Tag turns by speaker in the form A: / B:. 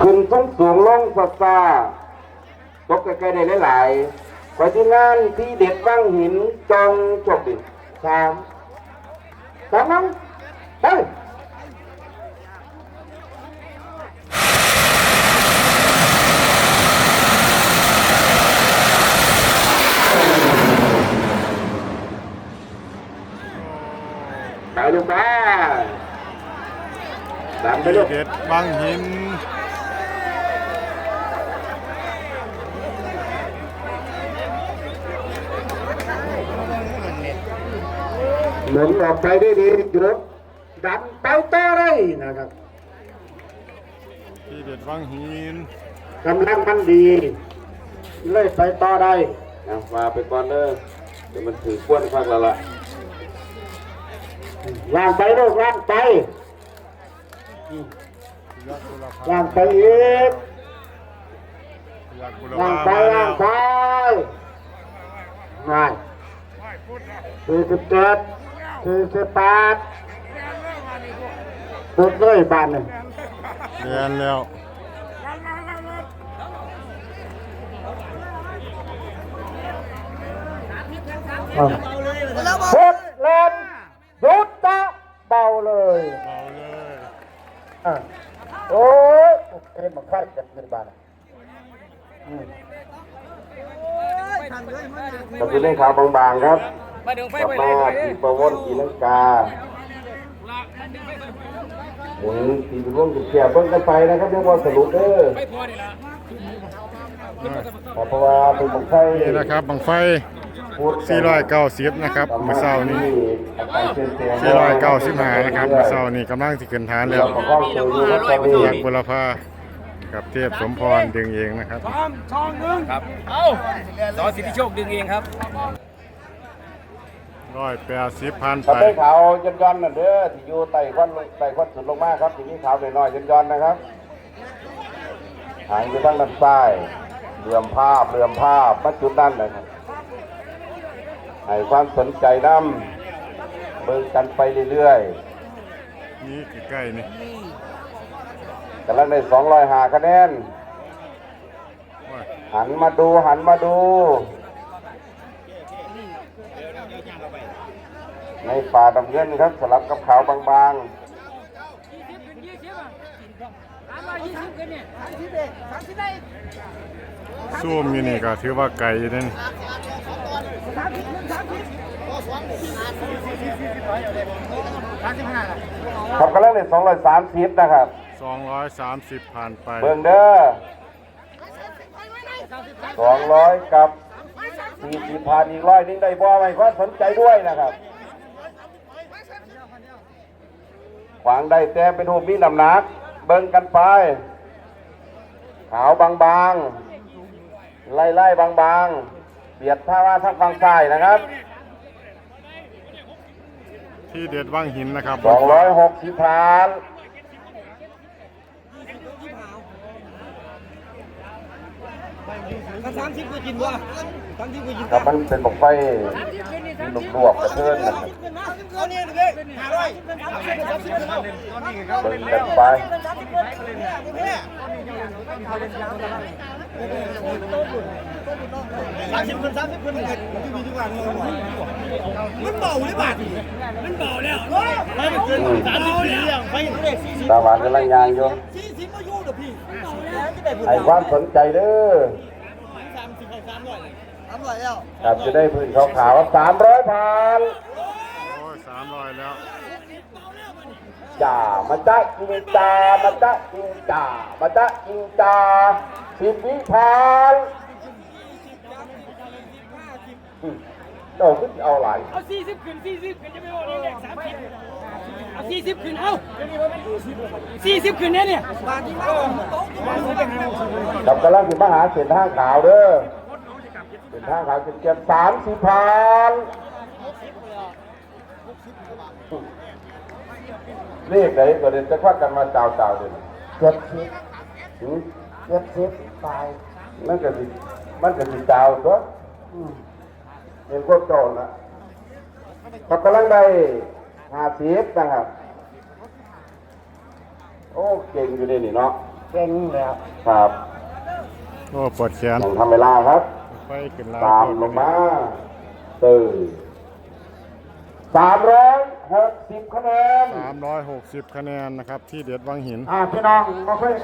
A: ขึ้นสูงสูงลงซาซาตกใกล้ๆได้หลายๆไปที่งานที่เด็ดว่างหินจองจบดิสามสามน้องไปไปลูกไปตามไปลูก
B: เด็ดบางหิน
A: หมุนออกไปได้ดีหยุดดันไปต่อเลยนะครับ
B: ทีเด็ดบางหิน
A: กำลังมันดี เลยไปต่อได้นะว่าไปก่อนเด้อเดี๋ยวมันถือควนฟังแล้วล่ะวางไปลูกวางไป
B: ยักษ์บุรพาวา
A: งไปอีก
B: ยักษ์บุร
A: วา
B: พาง
A: ไป
B: มาแล้
A: วาง
B: ว
A: ไปง่ายสี่สิบเจ็ด สี่สิบแปดสุดเลยบ้านหนึ่ง
B: เรียนแล้ว
A: พดแลนยุดตะเบาเลย
B: เบาเลย
A: อะโอ้ยโอเคมันค่ายจัดเงินบาทก็คือเล่นขาวบางๆครับ
C: มาดึงไฟ
A: กลับ
C: ไป
A: มา
C: เลย
A: ตีประวนตีลังกาหมุนตีเป็นวงตีเสียบเบิ้งกันไปนะครับเรียกว่าสรุปเด้อ
C: ไม่พอนี่ละ
A: เพราะว่าเป็นของไทย
B: นี่นะครับบังไฟ
A: พูด
B: 490นะครับเมื่อเช้านี้495นะครับเมื่อเช้านี้กำลังสิขึ้นฐานแล้ว
A: ของข้องสูงอยู่ครับตอนนี้
B: ยักษ์บุรพากับเทพสมพรดึงเองนะครับ
C: พร้อมช่องหนึ่งครับ เอาสอสิทธิโชคดึงเองครับ
B: ร้อยแปดสิบพัน
A: ถ้า
B: ไป
A: เป็นขาวย้อนย้อนๆนั่นเด้อที่อยู่ไต่ควันไต่ควันสุดลงมาครับที่นี่ขาวน้อยๆย้อนย้อนๆนะครับ หางอยู่ทางด้านซ้ายเหลื่อมภาพเหลื่อมภาพมาจุดด้านนะครับให้ความสนใจนํเบิ่งกันไปเรื่อย
B: นี่ใกล้ๆนี่
A: ๆกำลังได้205คะแนน
B: โอ้ย
A: หันมาดูหันมาดู ในป่าดำเงินครับสลับกับขาวบางๆ
B: ซูมอยู่นี่ก็ถือว่าไกลอยู่นั่น
A: ครับกำลังในสองร้อยสามสิบนะครับ
B: สองร้อยสามสิบผ่านไป
A: เบิ่งเด้อสองร้อยกับสี่สิบพันอีกร้อยนึงได้บ่ไหมก็สนใจด้วยนะครับ ขวางได้แต่เป็นหูมีน้ำหนัก เบิ่งกันไป ขาวบางๆไล่ไล่ๆบางๆ เบียดท่าว่าทางฝั่งซ้ายนะครับ
B: ที่เด็ดว่างหินนะครับ
A: สองร้อยหกสิบพัน
C: สามสิบก็กินบ่สามสิบก็กิน
A: ครับมันเป็นบอกไฟ มีหนุบรวบกระเทือนนะครับ
C: เอาเนี่ยเลยห้าร้อย
A: เบิ่งกันไป
C: สามสิบคนสามสิบคนที่มีทุกวันมันเบาหรือเปล่ามันเบาแล้วไม่เกินสามสิบสี่อย่างไปเลขสี่สิบ
A: ตาหวานกำลังยางอยู่
C: สี่สิบมาอยู่เด้อพี่
A: ให้ความสนใจเด้อ ครับจะได้พื้นขาวๆสามร้อยพัน
B: โอ้ยสามร้อยแล้ว
A: จ่ามาจ้าอิงจ่ามาจ้าอิงจ่ามาจ้าอิงจ่าสิบวิพันอืมเจ้าขึ้นเอาหลาย
C: เอาสี่สิบขึ้นสี่สิบขึ้นจะไม่โอ้เลขสามสิบเอาสี่สิบขึ้นเอาสี่สิบขึ้นเนี่ยเนี่ย
A: กับกำลังถึงมหาเศรษฐาขาวเด้อ เศรษฐาขาวเจ็บสามสิบพันเลขไหนตัวเด่นจะควักกันมาเจ้าเจ้าเด่นเจ็ดสิบถึงเจ็ดสิบตายมันก็สิมันก็สิเจ้าตัวอืมเห็นพวกโจรนะกับกำลังได้ห้าสิบนะครับ โอ้เก่งอยู่ดีนี่เนาะ
C: เก่งแล้ว
A: ครับ
B: โอ้ปวดแขน
A: ยังทำเวลาครับ
B: ไฟขึ้นลา
A: ตามลงมาตื่นสามร้อยหกสิบคะแนน
B: สามร้อยหกสิบคะแนนนะครับ ที่เด็ดวังหิน
C: อ่าพี่น้องมาคุย